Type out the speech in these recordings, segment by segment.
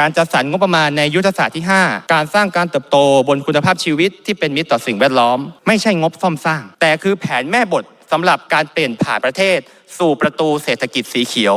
การจัดสรรงบประมาณในยุทธศาสตร์ที่ 5 การสร้างการเติบโตบนคุณภาพชีวิตที่เป็นมิตรต่อสิ่งแวดล้อม ไม่ใช่งบซ่อมสร้าง แต่คือแผนแม่บทสำหรับการเปลี่ยนผ่านประเทศ สู่ประตูเศรษฐกิจสีเขียว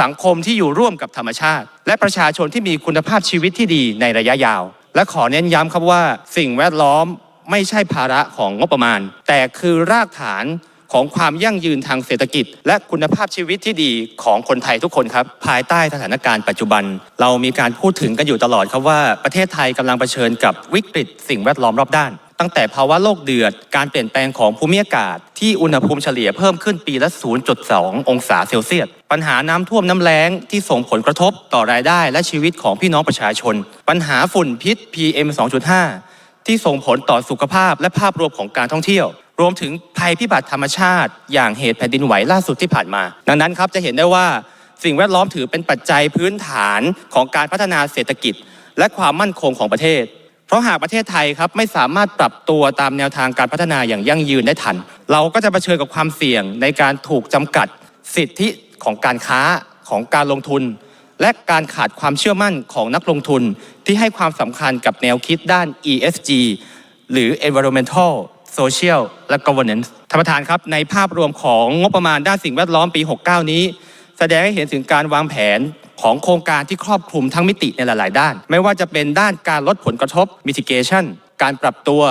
สังคมที่อยู่ร่วมกับธรรมชาติ และประชาชนที่มีคุณภาพชีวิตที่ดีในระยะยาว และขอเน้นย้ำครับว่า สิ่งแวดล้อมไม่ใช่ภาระของงบประมาณ แต่คือรากฐาน ของความยั่งยืนทางเศรษฐกิจ และคุณภาพชีวิตที่ดีของคนไทยทุกคนครับ ภายใต้สถานการณ์ปัจจุบัน เรามีการพูดถึงกันอยู่ตลอดครับว่าประเทศไทยกำลังเผชิญกับวิกฤตสิ่งแวดล้อมรอบด้าน ตั้งแต่ภาวะโลกเดือด การเปลี่ยนแปลงของภูมิอากาศ ที่อุณหภูมิเฉลี่ยเพิ่มขึ้นปีละ 0.2 องศาเซลเซียส ปัญหาน้ำท่วมน้ำแล้งที่ส่งผลกระทบต่อรายได้ และชีวิตของพี่น้องประชาชน ปัญหาฝุ่นพิษ PM 2.5ที่ส่งผลต่อสุขภาพและภาพรวมของการท่องเที่ยว รวมถึงภัยพิบัติธรรมชาติ อย่างเหตุแผ่นดินไหวล่าสุดที่ผ่านมา ดังนั้นครับจะเห็นได้ว่าสิ่งแวดล้อมถือเป็นปัจจัยพื้นฐานของการพัฒนาเศรษฐกิจ และความมั่นคงของประเทศ เพราะหากประเทศไทยครับไม่สามารถปรับตัวตามแนวทางการพัฒนาอย่างยั่งยืนได้ทัน เราก็จะเผชิญกับความเสี่ยงในการถูกจำกัดสิทธิของการค้าของการลงทุน และการขาดความเชื่อมั่นของนักลงทุนที่ให้ความสำคัญกับแนวคิดด้าน ESG หรือ Environmental Social และ Governance ท่านประธานครับ ในภาพรวมของงบประมาณด้านสิ่งแวดล้อมปี 69 นี้ แสดงให้เห็นถึงการวางแผนของโครงการที่ครอบคลุมทั้งมิติในหลาย ๆ ด้าน ไม่ว่าจะเป็นด้านการลดผลกระทบ mitigation การปรับตัว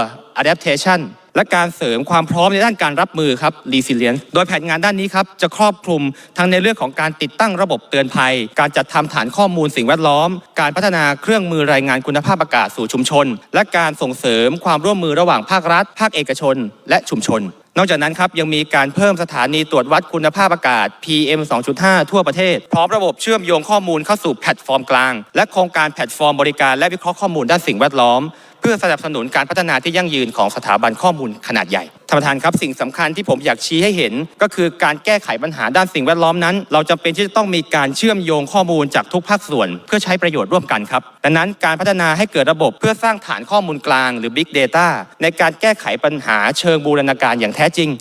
adaptation และการเสริมความพร้อมในด้านการรับมือครับ resilience โดยแผนงานด้านนี้ครับจะครอบคลุมทั้งในเรื่องของการติดตั้งระบบเตือนภัย การจัดทำฐานข้อมูลสิ่งแวดล้อม การพัฒนาเครื่องมือรายงานคุณภาพอากาศสู่ชุมชน และการส่งเสริมความร่วมมือระหว่างภาครัฐ ภาคเอกชน และชุมชนนอกจากนั้นครับยังมีการเพิ่มสถานีตรวจวัดคุณภาพอากาศ PM 2.5 ทั่วประเทศ พร้อมระบบเชื่อมโยงข้อมูลเข้าสู่แพลตฟอร์มกลาง และโครงการแพลตฟอร์มบริการและวิเคราะห์ข้อมูลด้านสิ่งแวดล้อม เพื่อสนับสนุนการพัฒนาที่ยั่งยืนของสถาบันข้อมูลขนาดใหญ่ ท่านประธานครับสิ่งสำคัญที่ผมอยากชี้ให้เห็น ก็คือการแก้ไขปัญหาด้านสิ่งแวดล้อมนั้น เราจำเป็นที่จะต้องมีการเชื่อมโยงข้อมูลจากทุกภาคส่วน เพื่อใช้ประโยชน์ร่วมกันครับดังนั้นการพัฒนาให้เกิดระบบเพื่อสร้างฐานข้อมูลกลางหรือ Big Data ในการแก้ไขปัญหาเชิงบูรณาการอย่างแท้จริง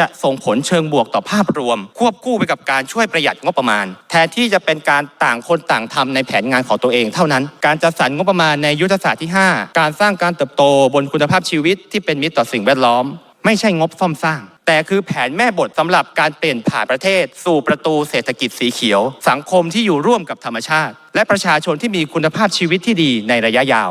จะส่งผลเชิงบวกต่อภาพรวม ควบคู่ไปกับการช่วยประหยัดงบประมาณ แทนที่จะเป็นการต่างคนต่างทำในแผนงานของตัวเองเท่านั้น การจัดสรรงบประมาณในยุทธศาสตร์ที่ 5 การสร้างการเติบโตบนคุณภาพชีวิตที่เป็นมิตรต่อสิ่งแวดล้อม ไม่ใช่งบซ่อมสร้าง แต่คือแผนแม่บทสำหรับการเปลี่ยนผ่านประเทศ สู่ประตูเศรษฐกิจสีเขียว สังคมที่อยู่ร่วมกับธรรมชาติ และประชาชนที่มีคุณภาพชีวิตที่ดีในระยะยาว